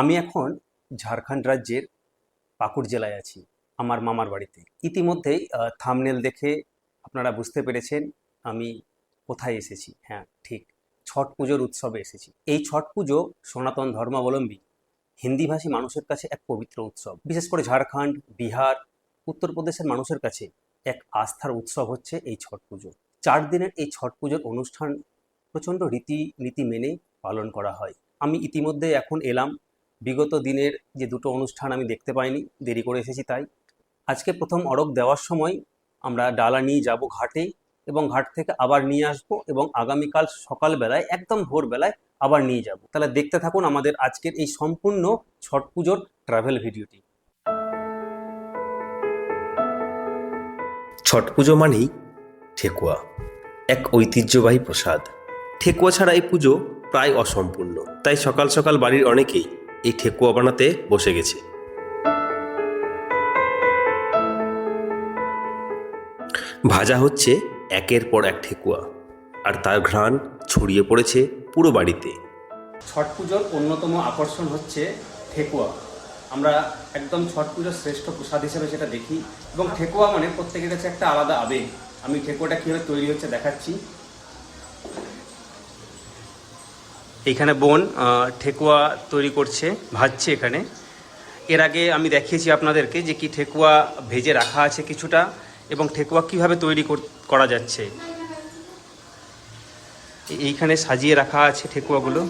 আমি এখন ঝাড়খণ্ড রাজ্যের পাকুড় জেলায় আছি, আমার মামার বাড়িতে। ইতিমধ্যেই থামনেল দেখে আপনারা বুঝতে পেরেছেন আমি কোথায় এসেছি। হ্যাঁ ঠিক, ছট পুজোর উৎসবে এসেছি। এই ছট পুজো সনাতন ধর্মাবলম্বী হিন্দিভাষী মানুষের কাছে এক পবিত্র উৎসব। বিশেষ করে ঝাড়খণ্ড, বিহার, উত্তরপ্রদেশের মানুষের কাছে এক আস্থার উৎসব হচ্ছে এই ছট পুজো। চার দিনের এই ছট পুজোর অনুষ্ঠান প্রচণ্ড রীতি নীতি মেনে পালন করা হয়। আমি ইতিমধ্যে এখন এলাম বিগত দিনের যে দুটো অনুষ্ঠান আমি দেখতে পাইনি, দেরি করে এসেছি তাই। আজকে প্রথম অরক দেওয়ার সময় আমরা ডালা নিয়ে যাব ঘাটে এবং ঘাট থেকে আবার নিয়ে আসব এবং আগামীকাল সকালবেলায়, একদম ভোরবেলায় আবার নিয়ে যাব। তাহলে দেখতে থাকুন আমাদের আজকের এই সম্পূর্ণ ছট পুজোর ট্রাভেল ভিডিওটি। ছট পুজো মানেই ঠেকুয়া, এক ঐতিহ্যবাহী প্রসাদ। ঠেকুয়া ছাড়া এই পুজো প্রায় অসম্পূর্ণ। তাই সকাল সকাল বাড়ির অনেকেই এই ঠেকুয়া বানাতে বসে গেছে। ভাজা হচ্ছে একের পর এক ঠেকুয়া, আর তার ঘ্রাণ ছড়িয়ে পড়েছে পুরো বাড়িতে। ছট পুজোর অন্যতম আকর্ষণ হচ্ছে ঠেকুয়া। আমরা একদম ছট পুজোর শ্রেষ্ঠ প্রসাদ হিসেবে সেটা দেখি, এবং ঠেকুয়া মানে প্রত্যেকের কাছে একটা আলাদা আবেগ। আমি ঠেকুয়াটা কীভাবে তৈরি হচ্ছে দেখাচ্ছি। এইখানে বোন ঠেকুয়া তৈরি করছে, ভাজছে এখানে। এর আগে আমি দেখিয়েছি আপনাদেরকে যে কি ঠেকুয়া ভেজে রাখা আছে কিছুটা এবং ঠেকুয়া কীভাবে তৈরি কর- করা যাচ্ছে। এইখানে সাজিয়ে রাখা আছে ঠেকুয়াগুলো।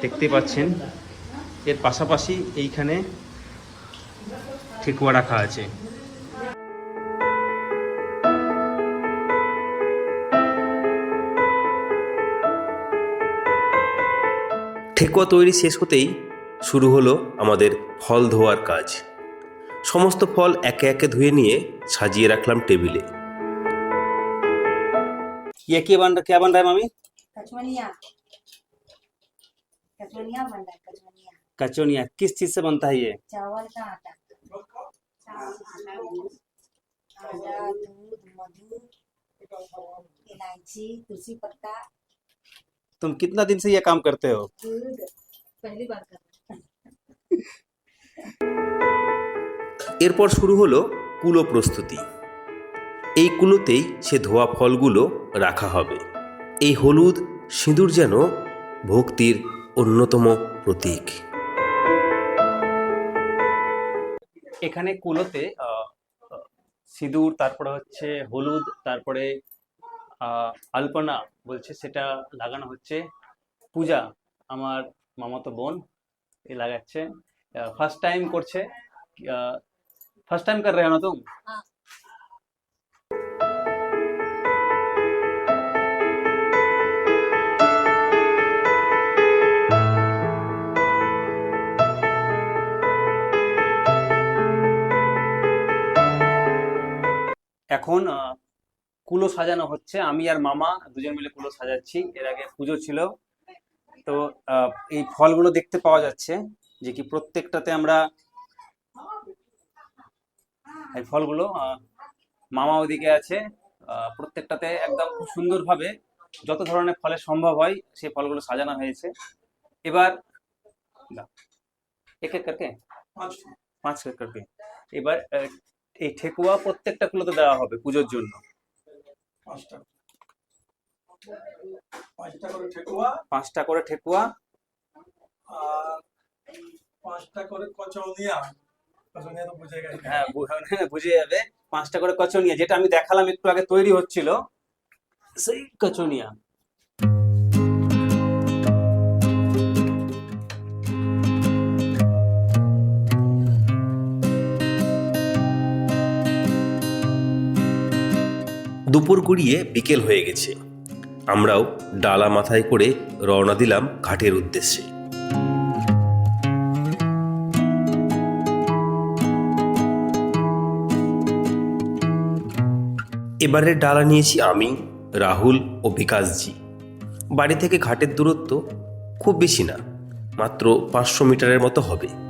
দেখতে পাচ্ছেন। এর পাশাপাশি এইখানে ঠেকুয়া রাখা আছে। ঠেকুয়া তৈরি শেষ হতেই শুরু হলো আমাদের ফল ধোয়ার কাজ সমস্ত ফল একে একে ধুয়ে নিয়ে সাজিয়ে রাখলাম টেবিলে ये क्या बन क्या बन रहा है मामी कचवनिया कचवनिया बन रहा है कचवनिया कचौनिया किस चीज से बनता है ये चावल का आटा आटा दूध मधु इलायची तुलसी पत्ता तुम कितना दिन से ये काम करते हो दूध पहली बार कर रहे हैं। এরপর শুরু হলো কুলো প্রস্তুতি এই কুলোতেই সে ধোয়া ফলগুলো রাখা হবে এই হলুদ সিঁদুর যেন ভক্তির অন্যতম প্রতীক এখানে কুলোতে আহ, আহ, সিঁদুর তারপরে হচ্ছে হলুদ তারপরে আহ, আলপনা বলছে সেটা লাগানো হচ্ছে। পূজা আমার মামাতো বোন এ লাগাচ্ছে। ফার্স্ট টাইম করছে। ফার্স্ট টাইম কর রে না তুম এখন কুলো সাজানো হচ্ছে। আমি আর মামা দুজন মিলে কুলো সাজাচ্ছি। এর আগে পুজো ছিল। তো আহ, এই ফলগুলো দেখতে পাওয়া যাচ্ছে যে কি প্রত্যেকটাতে আমরা এই ফলগুলো মামা ওদিকে আছে। আহ, প্রত্যেকটাতে একদম খুব সুন্দরভাবে যত ধরনের ফলে সম্ভব হয় সেই ফলগুলো সাজানো হয়েছে। এবার এক এক করকে? পাঁচ এক করকে। এবার এই ঠেকুয়া প্রত্যেকটা কুলোতে দেওয়া হবে পুজোর জন্য। পাঁচটা পাঁচটা করে ঠেকুয়া। পাঁচটা করে ঠেকুয়া। আর পাঁচটা করে কচৌনিয়া। কচৌনিয়া তো বুঝে গেছে। হ্যাঁ বুঝে যাবে। পাঁচটা করে কচনিয়া যেটা আমি দেখালাম একটু আগে তৈরি হচ্ছিল সেই কচনিয়া। দুপুর গড়িয়ে বিকেল হয়ে গেছে। আমরাও ডালা মাথায় করে রওনা দিলাম ঘাটের উদ্দেশ্যে। এবারের ডালা নিয়েছি আমি, রাহুল ও বিকাশজি। বাড়ি থেকে ঘাটের দূরত্ব খুব বেশি না, মাত্র পাঁচশো মিটারের মতো হবে।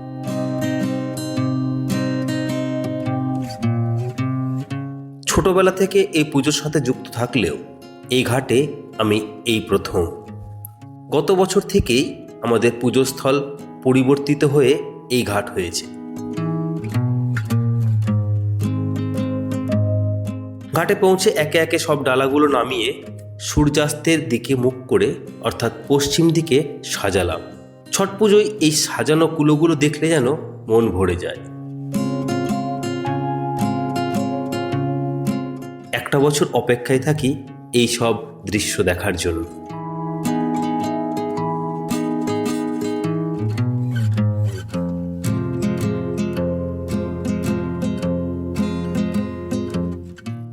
ছোটবেলা থেকে এই পুজোর সাথে যুক্ত থাকলেও এই ঘাটে আমি এই প্রথম। গত বছর থেকেই আমাদের পুজোস্থল পরিবর্তিত হয়ে এই ঘাট হয়েছে। ঘাটে পৌঁছে একে একে সব ডালাগুলো নামিয়ে সূর্যাস্তের দিকে মুখ করে, অর্থাৎ পশ্চিম দিকে সাজালাম। ছট পুজোয় এই সাজানো কুলোগুলো দেখলে যেন মন ভরে যায়। একটা বছর অপেক্ষায় থাকি এই সব দৃশ্য দেখার জন্য।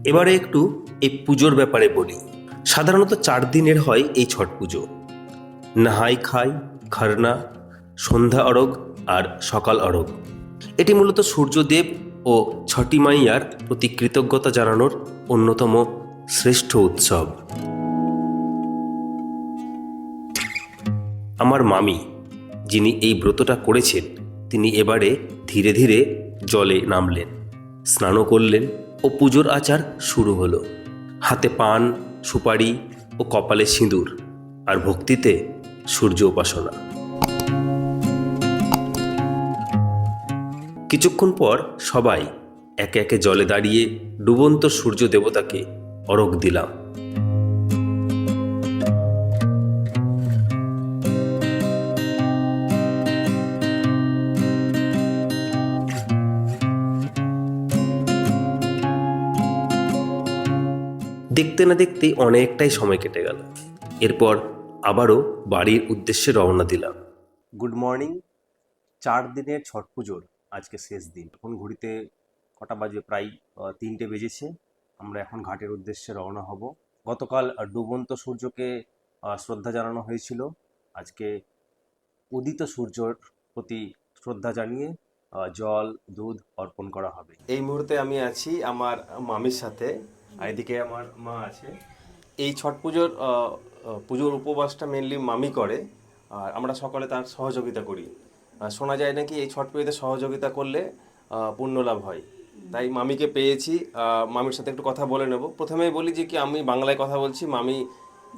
এবারে একটু এই পুজোর ব্যাপারে বলি। সাধারণত চার দিনের হয় এই ছট পুজো। নাহাই খাই, খারনা, সন্ধ্যা অরগ আর সকাল অরগ। এটি মূলত সূর্যদেব ও ছটি মাইয়ার প্রতি কৃতজ্ঞতা জানানোর অন্যতম শ্রেষ্ঠ উৎসব। আমার মামি, যিনি এই ব্রতটা করেছেন, তিনি এবারে ধীরে ধীরে জলে নামলেন, স্নানও করলেন ও পুজোর আচার শুরু হলো। হাতে পান, সুপারি ও কপালে সিঁদুর আর ভক্তিতে সূর্য উপাসনা। কিছুক্ষণ পর সবাই একে একে জলে দাঁড়িয়ে ডুবন্ত সূর্য দেবতাকে অরগ দিলাম। দেখতে না দেখতেই অনেকটাই সময় কেটে গেল। এরপর আবারও বাড়ির উদ্দেশ্যে রওনা দিলাম। গুড মর্নিং, চার দিনের ছট পুজোর আজকে শেষ দিন। এখন ঘড়িতে কটা বাজে? প্রায় তিনটে বেজেছে। আমরা এখন ঘাটের উদ্দেশ্যে রওনা হব। গতকাল ডুবন্ত সূর্যকে শ্রদ্ধা জানানো হয়েছিল। আজকে উদিত সূর্যর প্রতি শ্রদ্ধা জানিয়ে জল, দুধ অর্পণ করা হবে। এই মুহূর্তে আমি আছি আমার মামির সাথে এদিকে আমার মা আছে। এই ছট পুজোর পুজোর উপবাসটা মেনলি মামি করে, আর আমরা সকলে তার সহযোগিতা করি। শোনা যায় নাকি এই ছট পুজোতে সহযোগিতা করলে পুণ্য লাভ হয়? তাই মামিকে পেয়েছি আহ, মামির সাথে একটু কথা বলে নেব প্রথমেই বলি যে কি আমি বাংলায় কথা বলছি মামি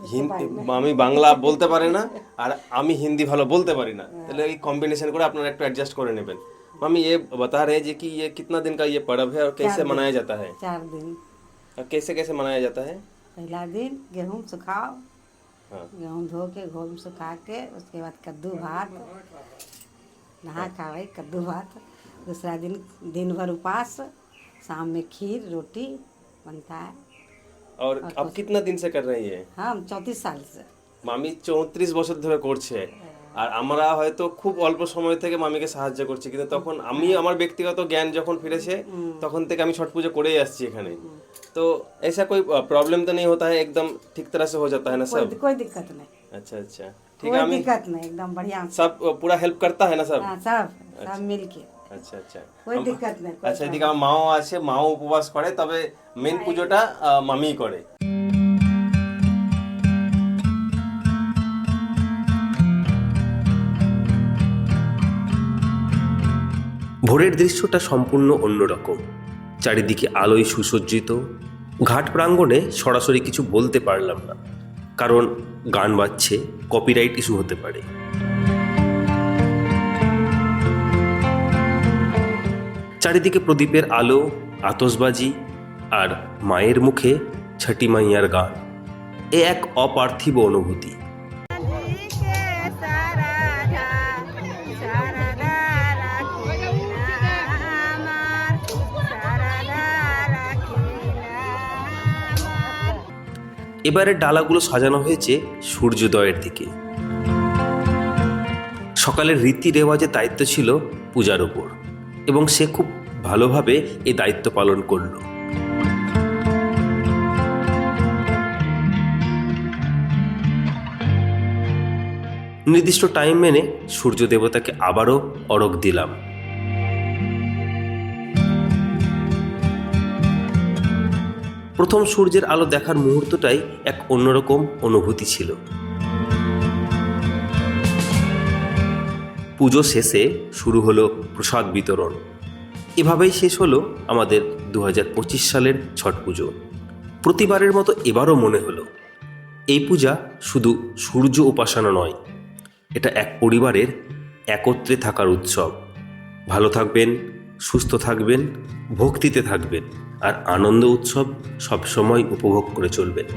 হিন্দি মামি বাংলা বলতে পারে না আর আমি হিন্দি ভালো বলতে পারি না তাহলে এই কম্বিনেশন করে আপনারা একটু অ্যাডজাস্ট করে নেবেন মামি ये बता रहे हैं जी कि ये कितना दिन का ये पर्व है और कैसे मनाया जाता है चार दिन और कैसे कैसे मनाया जाता है पहला दिन गेहूँ सुखाओ हाँ गेहूँ धो के घोम सुखा के उसके बाद कद्दू भात नहा खावे कद्दू भात दूसरा दिन दिन भर उपास शाम में खीर रोटी बनता है और आप कितना दिन से कर रही है हम चौंतीस साल से মামি চৌত্রিশ বছর ধরে করছে আর আমরা হয়তো খুব অল্প সময় থেকে মামিকে সাহায্য করছি কিন্তু তখন আমি আমার ব্যক্তিগত জ্ঞান যখন ফিরেছে তখন থেকে আমি ছট পুজো করেই আসছি এখানে तो ऐसा कोई प्रॉब्लम तो नहीं होता है एकदम ठीक तरह से हो जाता है ना सब कोई कोई दिक्कत नहीं अच्छा अच्छा ठीक है कोई আমি दिक्कत नहीं एकदम बढ़िया से। सब पूरा हेल्प करता है ना सब हाँ सब सब मिल के আচ্ছা আচ্ছা। আচ্ছা এদিকে আমার মাও আছে মাও উপবাস করে তবে মেন পুজোটা মামি করে। ভোরের দৃশ্যটা সম্পূর্ণ অন্যরকম। চারিদিকে আলোয় সুসজ্জিত। ঘাট প্রাঙ্গণে সরাসরি কিছু বলতে পারলাম না কারণ গান বাজছে কপিরাইট ইস্যু হতে পারে। চারিদিকে প্রদীপের আলো আতসবাজি আর মায়ের মুখে ছটি মাইয়ার গান। এ এক অপার্থিব অনুভূতি। এবারে ডালাগুলো সাজানো হয়েছে সূর্যোদয়ের দিকে। সকালের রীতি রেওয়াজের দায়িত্ব ছিল পূজার উপর এবং সে খুব ভালোভাবে এই দায়িত্ব পালন করল। নির্দিষ্ট টাইম মেনে সূর্য দেবতাকে আবারও অরগ দিলাম। প্রথম সূর্যের আলো দেখার মুহূর্তটাই এক অন্যরকম অনুভূতি ছিল। পুজো শেষে শুরু হলো প্রসাদ বিতরণ। এভাবেই শেষ হলো আমাদের দু হাজার পঁচিশ সালের ছট পুজো। প্রতিবারের মতো এবারও মনে হলো, এই পূজা শুধু সূর্য উপাসনা নয়, এটা এক পরিবারের একত্রে থাকার উৎসব। ভালো থাকবেন, সুস্থ থাকবেন, ভক্তিতে থাকবেন, আর আনন্দ উৎসব সবসময় উপভোগ করে চলবেন।